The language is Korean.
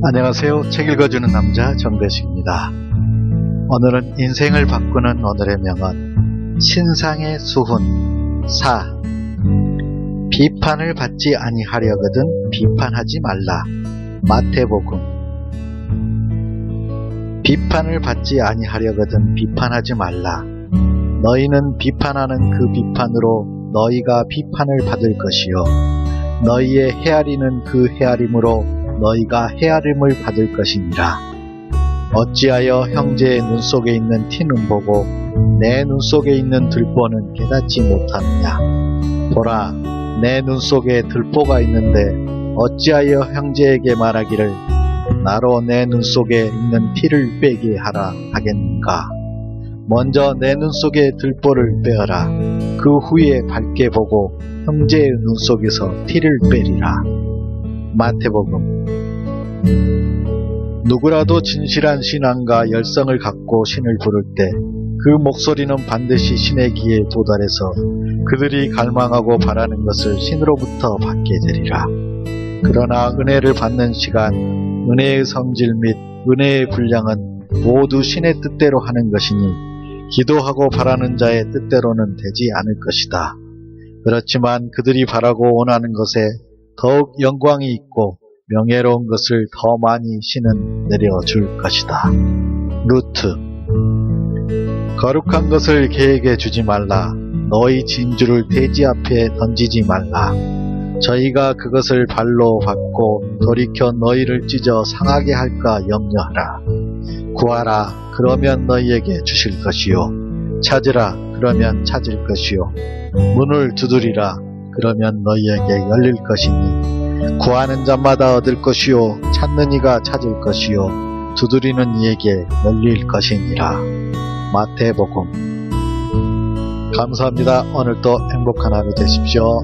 안녕하세요. 책 읽어주는 남자 정대식입니다. 오늘은 인생을 바꾸는 오늘의 명언 신상의 수훈. 4 비판을 받지 아니하려거든 비판하지 말라. 마태복음. 비판을 받지 아니하려거든 비판하지 말라. 너희는 비판하는 그 비판으로 너희가 비판을 받을 것이요. 너희의 헤아리는 그 헤아림으로 너희가 헤아림을 받을 것이니라. 어찌하여 형제의 눈 속에 있는 티는 보고 내 눈 속에 있는 들보는 깨닫지 못하느냐? 보라, 내 눈 속에 들보가 있는데 어찌하여 형제에게 말하기를 나로 내 눈 속에 있는 티를 빼게 하라 하겠는가? 먼저 내 눈 속에 들보를 빼어라. 그 후에 밝게 보고 형제의 눈 속에서 티를 빼리라. 마태복음 누구라도 진실한 신앙과 열성을 갖고 신을 부를 때 그 목소리는 반드시 신의 귀에 도달해서 그들이 갈망하고 바라는 것을 신으로부터 받게 되리라. 그러나 은혜를 받는 시간, 은혜의 성질 및 은혜의 분량은 모두 신의 뜻대로 하는 것이니 기도하고 바라는 자의 뜻대로는 되지 않을 것이다. 그렇지만 그들이 바라고 원하는 것에 더욱 영광이 있고 명예로운 것을 더 많이 신은 내려줄 것이다. 루트 거룩한 것을 개에게 주지 말라. 너희 진주를 돼지 앞에 던지지 말라. 저희가 그것을 발로 받고 돌이켜 너희를 찢어 상하게 할까 염려하라. 구하라. 그러면 너희에게 주실 것이요. 찾으라. 그러면 찾을 것이요. 문을 두드리라. 그러면 너희에게 열릴 것이니 구하는 자마다 얻을 것이요 찾는 이가 찾을 것이요 두드리는 이에게 열릴 것이니라 마태복음 감사합니다. 오늘도 행복한 하루 되십시오.